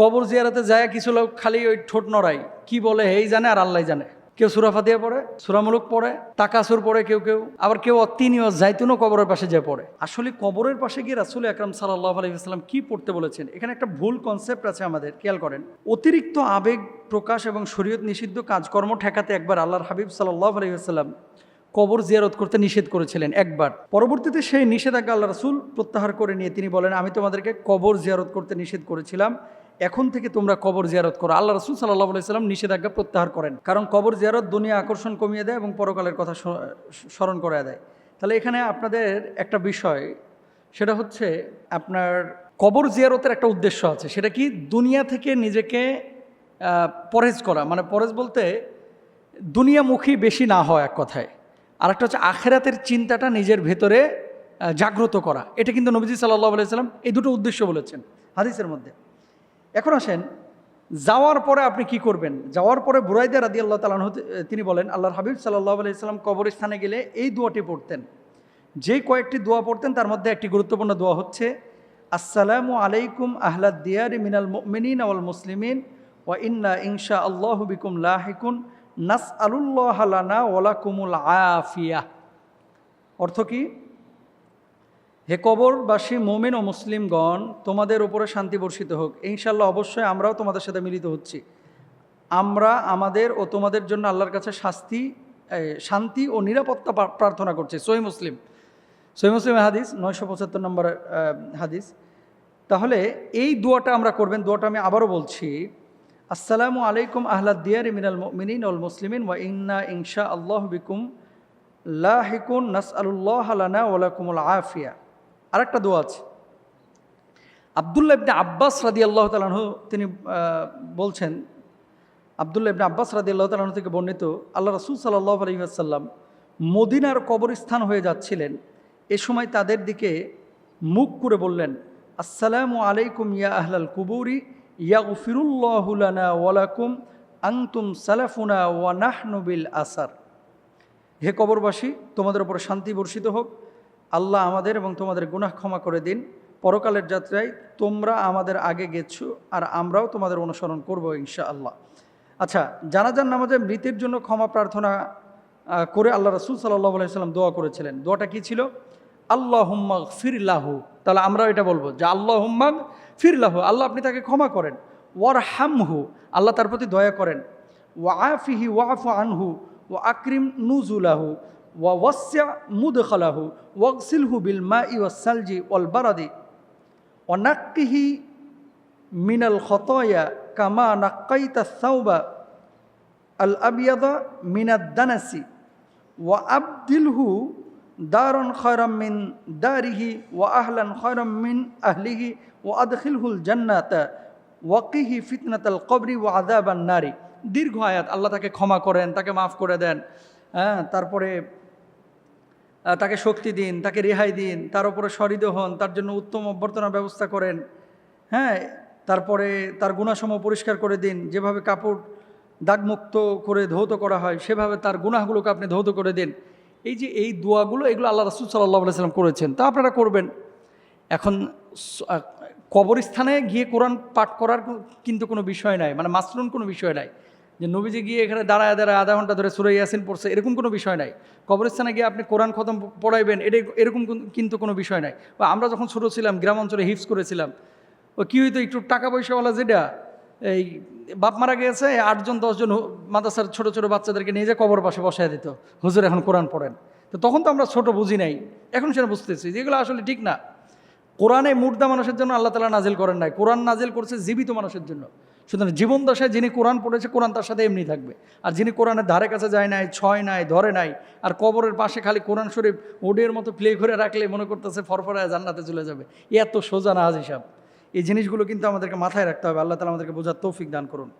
কবর জিয়ারাতে যায়, কিছু লোক খালি ওই ঠোঁট নড়াই কি বলে এই জানে আর আল্লাহ জানে। কেউ সুরাফাতিয়া পড়ে সুরামূলক পড়ে, তাকাসুর পড়ে কেউ কেউ, আবার কেউ অতিনীয় জাইতুনও কবরের পাশে যে পড়ে। আসলে কবরের পাশে গিয়ে রাসুল আকরাম সাল্লাহ আলাইসাল্লাম কি পড়তে বলেছেন, এখানে একটা ভুল কনসেপ্ট আছে আমাদের, খেয়াল করেন। অতিরিক্ত আবেগ প্রকাশ এবং শরীয়ত নিষিদ্ধ কাজকর্ম ঠেকাতে একবার আল্লাহর হাবিব সাল্লাহ আলাইসাল্লাম কবর জিয়ারত করতে নিষেধ করেছিলেন একবার। পরবর্তীতে সেই নিষেধাজ্ঞা আল্লাহ রাসুল প্রত্যাহার করে নিয়ে তিনি বলেন, আমি তোমাদেরকে কবর জিয়ারত করতে নিষেধ করেছিলাম এখন থেকে তোমরা কবর জিয়ারত করো। আল্লাহ রসুল সাল্লাহ সাল্লাম নিষেধাজ্ঞা প্রত্যাহার করেন। কারণ কবর জিয়ারত দুনিয়া আকর্ষণ কমিয়ে দেয় এবং পরকালের কথা স্মরণ করে দেয়। তাহলে এখানে আপনাদের একটা বিষয়, সেটা হচ্ছে আপনার কবর জিয়ারতের একটা উদ্দেশ্য আছে। সেটা কি? দুনিয়া থেকে নিজেকে পরেজ করা। মানে পরেজ বলতে দুনিয়ামুখী বেশি না হয় এক কথায়। আরেকটা হচ্ছে আখেরাতের চিন্তাটা নিজের ভেতরে জাগ্রত করা। এটা কিন্তু নবীজি সাল্লাহ আলাইসাল্লাম এই দুটো উদ্দেশ্য বলেছেন হাদিসের মধ্যে। এখন আসেন, যাওয়ার পরে আপনি কি করবেন? যাওয়ার পরে বুরাইদা রাদি আল্লাহ তালান তিনি বলেন, আল্লাহর হাবিব সাল্লাহ আলাইসাল্লাম কবরস্থানে গেলে এই দোয়াটি পড়তেন। যে কয়েকটি দোয়া পড়তেন, তার মধ্যে একটি গুরুত্বপূর্ণ দোয়া হচ্ছে, আসসালামু আলাইকুম আহলাদ দিয়ারি মিনাল মিনিন আওয়াল মুসলিমিন ওয়া ইন্না ইনশা আল্লাহ বিকুম লাহিকুন নাস আলুল্লাহ লানা ওয়ালাকুমুল আফিয়া। অর্থ কি? হে কবরবাসী, মোমেন ও মুসলিমগণ, তোমাদের উপরে শান্তি বর্ষিত হোক। ইনশাল্লাহ অবশ্যই আমরাও তোমাদের সাথে মিলিত হচ্ছি। আমরা, আমাদের ও তোমাদের জন্য আল্লাহর কাছে শাস্তি শান্তি ও নিরাপত্তা প্রার্থনা করছি। সহি মুসলিম। সহি মুসলিম হাদিস, নয়শো পঁচাত্তর নম্বর হাদিস। তাহলে এই দোয়াটা আমরা করবেন, দোয়াটা আমি আবারও বলছি, আসসালামু আলাইকুম আহলাদ দিয়ারি মিনাল মিনিন অল মুসলিমিন ওয়া ইন্না ইনশা আল্লাহ বিকুম লাহিকুন নাস আলুল্লাহ আলানা ওয়ালাকুমুল আফিয়া। আরেকটা দোয়া আছে। আবদুল্লাহ ইবনে আব্বাস রাদি আল্লাহ তালাহু তিনি বলছেন, আবদুল্লাহ ইবনে আব্বাস রাদি আল্লাহ তালাহু থেকে বর্ণিত, আল্লাহ রসুল সাল্লাহ আলহিহাসাল্লাম মদিনার কবরস্থান হয়ে যাচ্ছিলেন। এ সময় তাদের দিকে মুখ করে বললেন, আসসালামু আলাইকুম ইয়া আহলাল কুবুরি ইয়া উফিরুল্লাহুলানা ওয়ালাকুম আংতুম সালাফুনা ওয়া নাহনু বিল আসার। হে কবরবাসী, তোমাদের উপর শান্তি বর্ষিত হোক। আল্লাহ আমাদের এবং তোমাদের গুনাহ ক্ষমা করে দিন। পরকালের যাত্রায় তোমরা আমাদের আগে গেছো আর আমরাও তোমাদের অনুসরণ করব ইনশা আল্লাহ আচ্ছা জানাজান নামাজে মৃতের জন্য ক্ষমা প্রার্থনা করে আল্লাহ রসুল সাল্লাহ আলাইসাল্লাম দোয়া করেছিলেন। দোয়াটা কি ছিল? আল্লাহ হুম্মাগ ফিরলাহু তাহলে আমরাও এটা বলব যে আল্লাহ হুম্মাগ ফিরলাহু আল্লাহ আপনি তাকে ক্ষমা করেন। ওয়ার হামহু আল্লাহ তার প্রতি দয়া করেন। ওয়া আফিহি ওয়াফু আনহু। ও আকরিম নুজুলাহু। ওয়া ওয়াসিয়া মুদখালাহু ওয়াকসিলহু বিল মা ই ওয়াসালজি ওয়াল বারাদি অনাক্কিহি মিনাল খতয়া কামা নাক্কাইতা সাউবা আল আবিয়াদা মিনাদ দানাসি ওয়া আবদিলহু দারন খয়রাম মিন দারিহি ওয়া আহলান খয়রাম মিন আহলিহি ওয়া আদখিলহুল জান্নাতা ওয়াকিহি ফিতনাতাল কবরি ওয়া আদাবান নারী দীর্ঘ আয়াত আল্লাহ তাকে ক্ষমা করেন তাকে মাফ করে দেন হ্যাঁ তারপরে আহ, তাকে শক্তি দিন, তাকে রেহাই দিন, তার উপরে সরিদ হন, তার জন্য উত্তম অভ্যর্থনার ব্যবস্থা করেন। হ্যাঁ তারপরে তার গুণাসম পরিষ্কার করে দিন। যেভাবে কাপড় দাগমুক্ত করে ধৌত করা হয়, সেভাবে তার গুনাহগুলোকে আপনি ধৌত করে দিন। এই যে এই দোয়াগুলো, এগুলো আল্লাহ রসুল সাল্লাহ সাল্লাম করেছেন, তা আপনারা করবেন। এখন কবরস্থানে গিয়ে কোরআন পাঠ করার কিন্তু কোনো বিষয় নাই মানে মাসরুন কোনো বিষয় নাই। যে নবীজি গিয়ে এখানে দাঁড়ায় দাঁড়ায় আধা ঘণ্টা ধরে সুরে ইয়াসিন পড়ছে, এরকম কোনো বিষয় নাই। কবরস্থানে গিয়ে আপনি কোরআন খতম পড়াইবেন, এটা এরকম কোন- কিন্তু কোনো বিষয় নাই। বা আমরা যখন ছোটো ছিলাম, গ্রাম অঞ্চলে হিপস করেছিলাম, ও কী হইতো একটু টাকা পয়সাওয়ালা যেটা, এই বাপ মারা গেছে, আটজন, দশজন মাদ্রাসার ছোট ছোট বাচ্চাদেরকে নিয়ে যে কবর পাশে বসায় দিত। হুজুর এখন কোরআন পড়েন। তো তখন তো আমরা ছোট বুঝি নাই, এখন সেটা বুঝতেছি যেগুলো আসলে ঠিক না। কোরআনে মুর্দা মানুষের জন্য আল্লাহ তালা নাজিল করেন নাই। কোরআন নাজিল করছে জীবিত মানুষের জন্য। সুতরাং জীবন দশায় যিনি কোরআন পড়েছে, কোরআন তার সাথে এমনি থাকবে। আর যিনি কোরআনের ধারে কাছে যায় নাই, ছয় নাই, ধরে নাই, আর কবরের পাশে খালি কোরআন শরীফ ওডের মতো প্লে করে রাখলে মনে করতেছে ফরফরায় জান্নাতে চলে যাবে। এত সোজা না আজ হিসাব এই জিনিসগুলো কিন্তু আমাদেরকে মাথায় রাখতে হবে। আল্লাহ তালা আমাদেরকে বোঝার তৌফিক দান করুন।